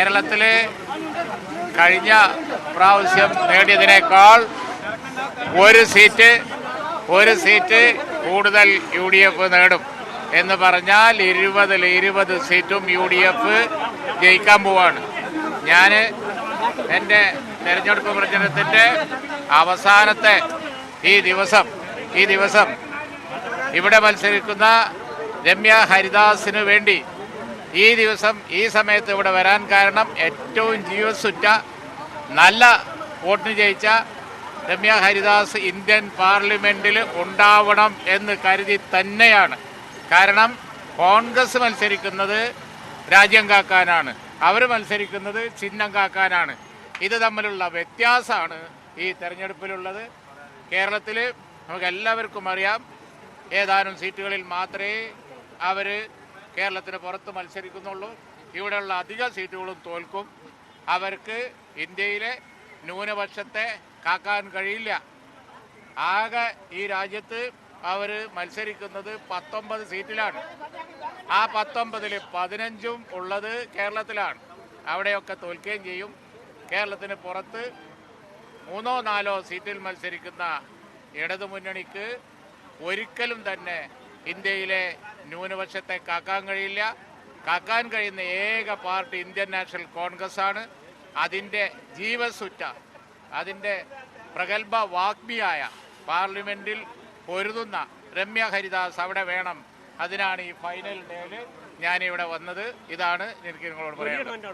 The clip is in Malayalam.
കേരളത്തിൽ കഴിഞ്ഞ പ്രാവശ്യം നേടിയതിനേക്കാൾ ഒരു സീറ്റ് ഒരു സീറ്റ് കൂടുതൽ യു ഡി എഫ് നേടും എന്ന് പറഞ്ഞാൽ ഇരുപതിൽ ഇരുപത് സീറ്റും യു ഡി എഫ് ജയിക്കാൻ പോവാണ്. ഞാൻ എന്റെ തെരഞ്ഞെടുപ്പ് പ്രചരണത്തിന്റെ അവസാനത്തെ ഈ ദിവസം ഈ ദിവസം ഇവിടെ മത്സരിക്കുന്ന രമ്യ ഹരിദാസിന് വേണ്ടി ഈ ദിവസം ഈ സമയത്ത് ഇവിടെ വരാൻ കാരണം ഏറ്റവും ജീവസുറ്റ നല്ല വോട്ടിന് ജയിച്ച രമ്യ ഹരിദാസ് ഇന്ത്യൻ പാർലമെന്റിൽ ഉണ്ടാവണം എന്ന് കരുതി തന്നെയാണ്. കാരണം കോൺഗ്രസ് മത്സരിക്കുന്നത് രാജ്യം കാക്കാനാണ്. അവർ മത്സരിക്കുന്നത് ചിഹ്നം കാക്കാനാണ്. ഇത് തമ്മിലുള്ള വ്യത്യാസമാണ് ഈ തെരഞ്ഞെടുപ്പിലുള്ളത്. കേരളത്തിൽ നമുക്ക് എല്ലാവർക്കും അറിയാം ഏതാനും സീറ്റുകളിൽ മാത്രമേ അവർ കേരളത്തിന് പുറത്ത് മത്സരിക്കുന്നുള്ളൂ. ഇവിടെയുള്ള അധിക സീറ്റുകളും തോൽക്കും. അവർക്ക് ഇന്ത്യയിലെ ന്യൂനപക്ഷത്തെ കാക്കാൻ കഴിയില്ല. ആകെ ഈ രാജ്യത്ത് അവർ മത്സരിക്കുന്നത് പത്തൊമ്പത് സീറ്റിലാണ്. ആ പത്തൊമ്പതിൽ പതിനഞ്ചും ഉള്ളത് കേരളത്തിലാണ്. അവിടെയൊക്കെ തോൽക്കുകയും ചെയ്യും. കേരളത്തിന് പുറത്ത് മൂന്നോ നാലോ സീറ്റിൽ മത്സരിക്കുന്ന ഇടതുമുന്നണിക്ക് ഒരിക്കലും തന്നെ ഇന്ത്യയിലെ ന്യൂനപക്ഷത്തെ കാക്കാൻ കഴിയില്ല. കാക്കാൻ കഴിയുന്ന ഏക പാർട്ടി ഇന്ത്യൻ നാഷണൽ കോൺഗ്രസ് ആണ് അതിന്റെ ജീവസുറ്റ അതിന്റെ പ്രഗത്ഭ വാഗ്മിയായ പാർലമെന്റിൽ പൊരുതുന്ന രമ്യ ഹരിദാസ് അവിടെ വേണം. അതിനാണ് ഈ ഫൈനൽ ഡേയിൽ ഞാനിവിടെ വന്നത്. ഇതാണ് എനിക്ക് നിങ്ങളോട് പറയാനുള്ളത്.